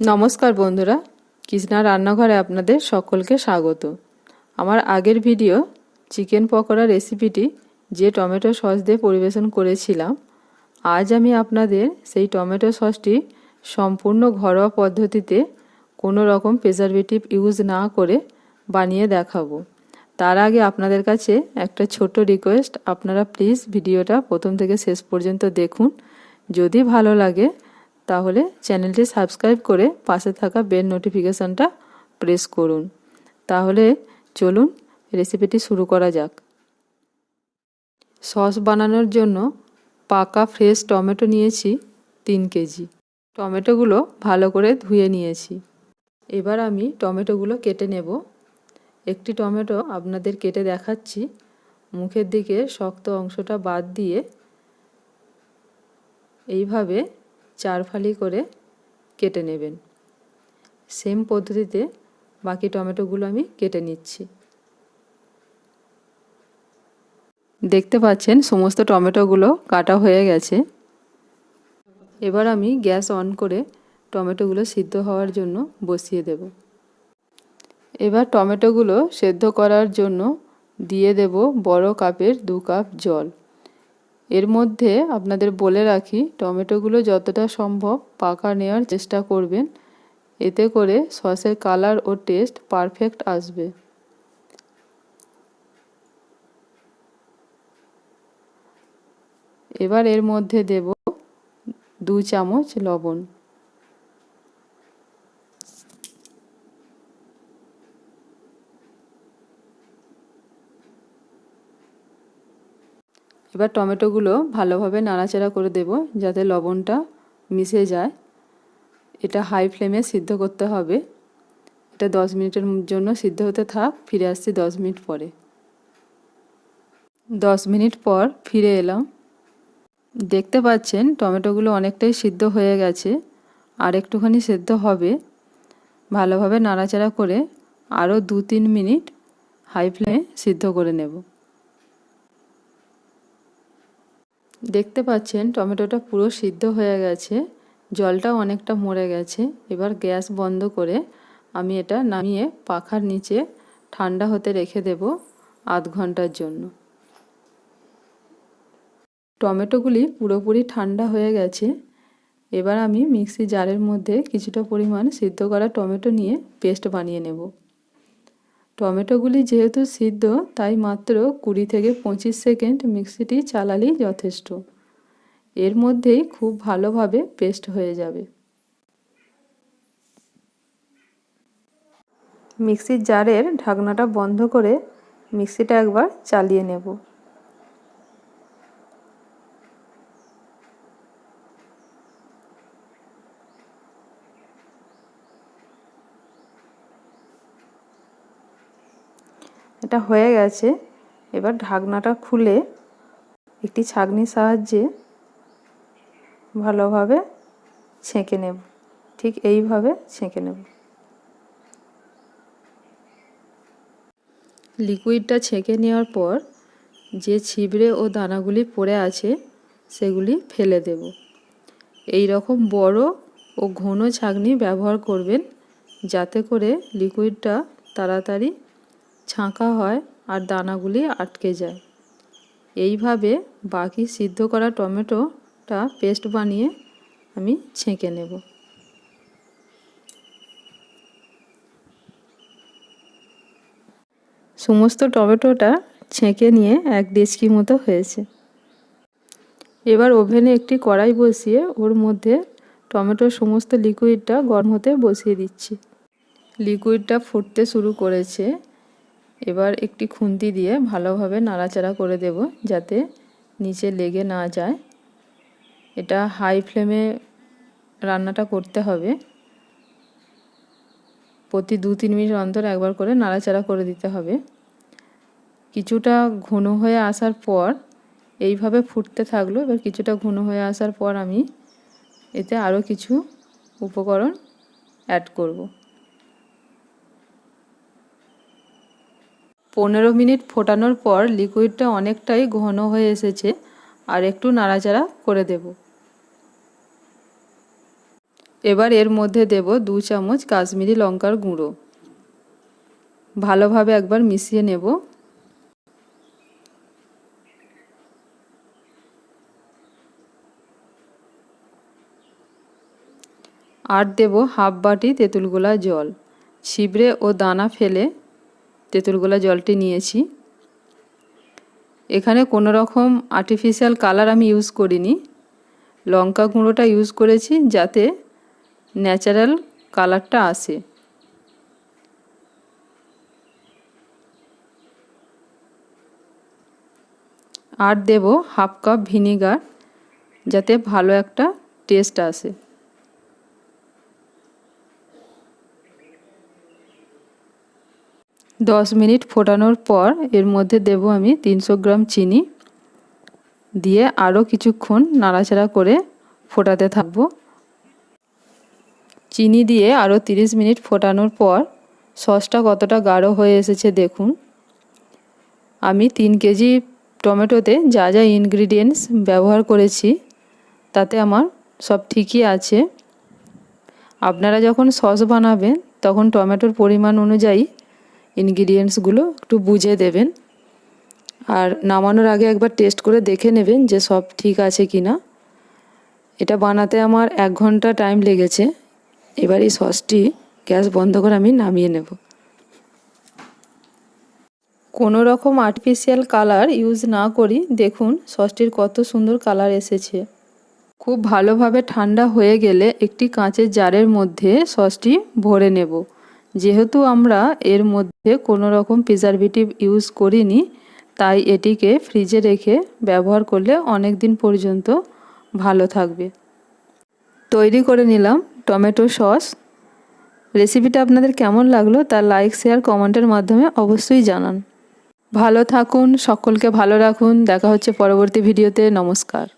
নমস্কার বন্ধুরা, কৃষ্ণা রান্নাঘরে আপনাদের সকলকে স্বাগত। আমার আগের ভিডিও চিকেন পকোড়া রেসিপিটি যে টমেটো সস দিয়ে পরিবেশন করেছিলাম, আজ আমি আপনাদের সেই টমেটো সসটি সম্পূর্ণ ঘরোয়া পদ্ধতিতে কোনো রকম প্রিজারভেটিভ ইউজ না করে বানিয়ে দেখাবো। তার আগে আপনাদের কাছে একটা ছোট রিকোয়েস্ট আপনারা প্লিজ ভিডিওটা প্রথম থেকে শেষ পর্যন্ত দেখুন। যদি ভালো লাগে তাহলে চ্যানেলটি সাবস্ক্রাইব করে পাশে থাকা বেল নোটিফিকেশানটা প্রেস করুন। তাহলে চলুন রেসিপিটি শুরু করা যাক। সস বানানোর জন্য পাকা ফ্রেশ টমেটো নিয়েছি তিন কেজি। টমেটোগুলো ভালো করে ধুয়ে নিয়েছি। এবার আমি টমেটোগুলো কেটে নেব। একটি টমেটো আপনাদের কেটে দেখাচ্ছি। মুখের দিকে শক্ত অংশটা বাদ দিয়ে এইভাবে চার ফালি করে কেটে নেবেন। সেম পদ্ধতিতে বাকি টমেটোগুলো আমি কেটে নিচ্ছি। দেখতে পাচ্ছেন সমস্ত টমেটোগুলো কাটা হয়ে গেছে। এবার আমি গ্যাস অন করে টমেটোগুলো সিদ্ধ হওয়ার জন্য বসিয়ে দেব। এবার টমেটোগুলো সেদ্ধ করার জন্য দিয়ে দেব বড় কাপের দু কাপ জল। এর মধ্যে আপনাদের বলে রাখি, টমেটোগুলো যতটা সম্ভব পাকা নেওয়ার চেষ্টা করবেন। এতে করে সসের কালার ও টেস্ট পারফেক্ট আসবে। এবার এর মধ্যে দেব দু চামচ লবণ। এবার টমেটোগুলো ভালোভাবে নাড়াচাড়া করে দেব যাতে লবণটা মিশে যায়। এটা হাই ফ্লেমে সিদ্ধ করতে হবে। এটা দশ মিনিটের জন্য সিদ্ধ হতে থাক, ফিরে আসছি দশ মিনিট পরে। দশ মিনিট পর ফিরে এলাম। দেখতে পাচ্ছেন, টমেটোগুলো অনেকটাই সিদ্ধ হয়ে গেছে। আর একটুখানি সেদ্ধ হবে। ভালোভাবে নাড়াচাড়া করে আরও দু তিন মিনিট হাই ফ্লেমে সিদ্ধ করে নেব। দেখতে পাচ্ছেন, টমেটোটা পুরো সিদ্ধ হয়ে গেছে। জলটাও অনেকটা মরে গেছে। এবার গ্যাস বন্ধ করে আমি এটা নামিয়ে পাখার নিচে ঠান্ডা হতে রেখে দেব আধ ঘণ্টার জন্য। টমেটোগুলি পুরোপুরি ঠান্ডা হয়ে গেছে। এবার আমি মিক্সি জারের মধ্যে কিছুটা পরিমাণ সিদ্ধ করা টমেটো নিয়ে পেস্ট বানিয়ে নেব। টমেটোগুলি যেহেতু সিদ্ধ, তাই মাত্র কুড়ি থেকে পঁচিশ সেকেন্ড মিক্সিটি চালালেই যথেষ্ট। এর মধ্যেই খুব ভালোভাবে পেস্ট হয়ে যাবে। মিক্সির জারের ঢাকনাটা বন্ধ করে মিক্সিটা একবার চালিয়ে নেব। এটা হয়ে গেছে। এবার ঢাকনাটা খুলে একটি ছাঁকনির সাহায্যে ভালোভাবে ছেঁকে নেব। ঠিক এইভাবে ছেঁকে নেব। লিকুইডটা ছেঁকে নেওয়ার পর যে ছিবড়ে ও দানাগুলি পড়ে আছে সেগুলি ফেলে দেব। এই রকম বড় ও ঘন ছাঁকনি ব্যবহার করবেন যাতে করে লিকুইডটা তাড়াতাড়ি ছাঁকা হয় আর দানাগুলি আটকে যায়। এইভাবে বাকি সিদ্ধ করা টমেটোটা পেস্ট বানিয়ে আমি ছেঁকে নেব। সমস্ত টমেটোটা ছেঁকে নিয়ে এক ডেচকি মতো হয়েছে। এবার ওভেনে একটি কড়াই বসিয়ে ওর মধ্যে টমেটোর সমস্ত লিকুইডটা গরম হতে বসিয়ে দিচ্ছি। লিকুইডটা ফুটতে শুরু করেছে। এবার একটি খুন্তি দিয়ে ভালোভাবে নাড়াচাড়া করে দেব যাতে নিচে লেগে না যায়। এটা হাই ফ্লেমে রান্নাটা করতে হবে। প্রতি দু তিন মিনিট অন্তর একবার করে নাড়াচাড়া করে দিতে হবে। কিছুটা ঘন হয়ে আসার পর এইভাবে ফুটতে থাকল। এবার কিছুটা ঘন হয়ে আসার পর আমি এতে আরও কিছু উপকরণ অ্যাড করব। পনেরো মিনিট ফোটানোর পর লিকুইডটা অনেকটাই ঘন হয়ে এসেছে, আর একটু নাড়াচাড়া করে দেব। এবার এর মধ্যে দেব দু চামচ কাশ্মীরি লঙ্কার গুঁড়ো। ভালোভাবে একবার মিশিয়ে নেব। আর দেব হাফ বাটি তেঁতুলগোলা জল। ছিবড়ে ও দানা ফেলে তেঁতুলগোলা জলটি নিয়েছি। এখানে কোনো রকম আর্টিফিশিয়াল কালার আমি ইউজ করিনি। লঙ্কা গুঁড়োটা ইউজ করেছি যাতে ন্যাচারাল কালারটা আসে। আর দেব হাফ কাপ ভিনিগার যাতে ভালো একটা টেস্ট আসে। দশ মিনিট ফোটানোর পর এর মধ্যে দেব আমি তিনশো গ্রাম চিনি দিয়ে আরও কিছুক্ষণ নাড়াচাড়া করে ফোটাতে থাকব। চিনি দিয়ে আরও তিরিশ মিনিট ফোটানোর পর সসটা কতটা গাঢ় হয়ে এসেছে দেখুন। আমি তিন কেজি টমেটোতে যা যা ইনগ্রিডিয়েন্টস ব্যবহার করেছি তাতে আমার সব ঠিকই আছে। আপনারা যখন সস বানাবেন তখন টমেটোর পরিমাণ অনুযায়ী ইনগ্রিডিয়েন্টসগুলো একটু বুঝে দেবেন। আর নামানোর আগে একবার টেস্ট করে দেখে নেবেন যে সব ঠিক আছে কি না এটা বানাতে আমার এক ঘণ্টা টাইম লেগেছে। এবার এই সসটি গ্যাস বন্ধ করে আমি নামিয়ে নেব। কোনো রকম আর্টিফিশিয়াল কালার ইউজ না করি, দেখুন সসটির কত সুন্দর কালার এসেছে। খুব ভালোভাবে ঠান্ডা হয়ে গেলে একটি কাঁচের জারের মধ্যে সসটি ভরে নেব। যেহেতু আমরা এর মধ্যে কোনো রকম প্রিজারভেটিভ ইউজ করিনি, তাই এটিকে ফ্রিজে রেখে ব্যবহার করলে অনেক দিন পর্যন্ত ভালো থাকবে। তৈরি করে নিলাম টমেটো সস। রেসিপিটা আপনাদের কেমন লাগল তার লাইক শেয়ার কমেন্টের মাধ্যমে অবশ্যই জানান। ভালো থাকুন, সকলকে ভালো রাখুন। দেখা হচ্ছে পরবর্তী ভিডিওতে। নমস্কার।